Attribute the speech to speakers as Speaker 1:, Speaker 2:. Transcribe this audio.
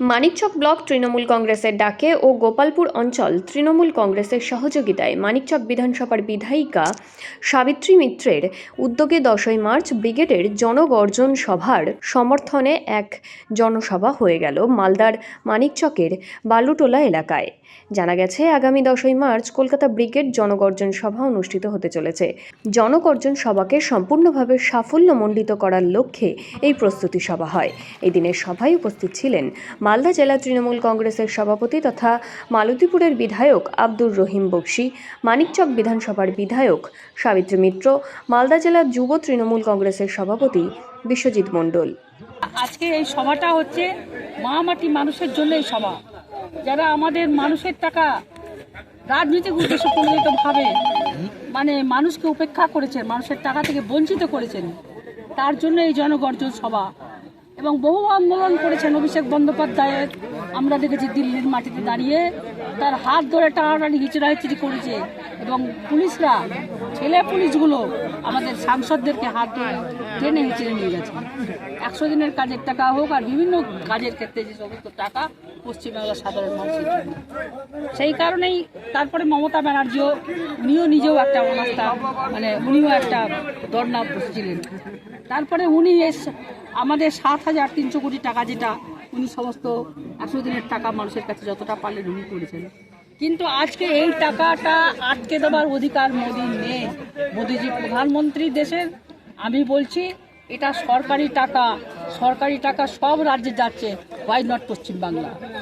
Speaker 1: Manikchak block Trinamool কংগ্রেসের ডাকে ও গোপালপুর অঞ্চল তৃণমূল কংগ্রেসের সহযোগিতায় মানিকচক বিধানসভার বিধায়িকা সাবিত্রী মিত্রের উদ্যোগে দশই মার্চ ব্রিগেডের জনগর্জন সভার সমর্থনে এক জনসভা হয়ে গেল মালদার মানিকচকের বালুটোলা এলাকায়। জানা গেছে, আগামী দশই মার্চ কলকাতা ব্রিগেড জনগর্জন সভা অনুষ্ঠিত হতে চলেছে। জনগর্জন সভাকে সম্পূর্ণভাবে সাফল্যমণ্ডিত করার লক্ষ্যে এই প্রস্তুতি সভা হয়। এই দিনের সভায় উপস্থিত ছিলেন মালদা জেলা তৃণমূল কংগ্রেসের সভাপতি তথা মালতীপুরের বিধায়ক আব্দুর রহিম বক্সি, মানিকচক বিধানসভার বিধায়ক সাবিত্রী মিত্র, মালদা জেলা যুব তৃণমূল কংগ্রেসের সভাপতি বিশ্বজিৎ মণ্ডল।
Speaker 2: আজকে এই সভাটা হচ্ছে মহামাটি মানুষের জন্য এই সভা। যারা আমাদের মানুষের টাকা রাজনৈতিক উদ্দেশ্য প্রণোদিতভাবে মানে মানুষকে উপেক্ষা করেছেন, মানুষের টাকা থেকে বঞ্চিত করেছেন, তার জন্য এই জনগর্জন সভা। এবং বহু আন্দোলন করেছেন অভিষেক বন্দ্যোপাধ্যায়ের আমরা দেখেছি দিল্লির মাটিতে দাঁড়িয়ে তার হাত ধরে টানাটানি, হিচড়াহিচড়ি করেছে এবং পুলিশরা, ছেলে পুলিশগুলো আমাদের সাংসদদেরকে হাত ধরে টেনে হিচড়ে নিয়ে গেছে। একশো দিনের কাজের টাকা হোক আর বিভিন্ন কাজের ক্ষেত্রে যে সমস্ত টাকা পশ্চিমবাংলার সাধারণ মানুষের জন্য। সেই কারণেই তারপরে মমতা ব্যানার্জিও, উনিও নিজেও একটা অনাস্থা মানে উনিও একটা দর্ণা বসছিলেন। তারপরে উনি আমাদের সাত হাজার তিনশো কোটি টাকা যেটা উনি সমস্ত একশো দিনের টাকা মানুষের কাছে যতটা পারলেন উনি করেছেন। কিন্তু আজকে এই টাকাটা আটকে দেওয়ার অধিকার মোদির নেই। মোদিজি প্রধানমন্ত্রী দেশের, আমি বলছি, এটা সরকারি টাকা সরকারি টাকা সব রাজ্যে যাচ্ছে হোয়াই নট পশ্চিমবাংলা?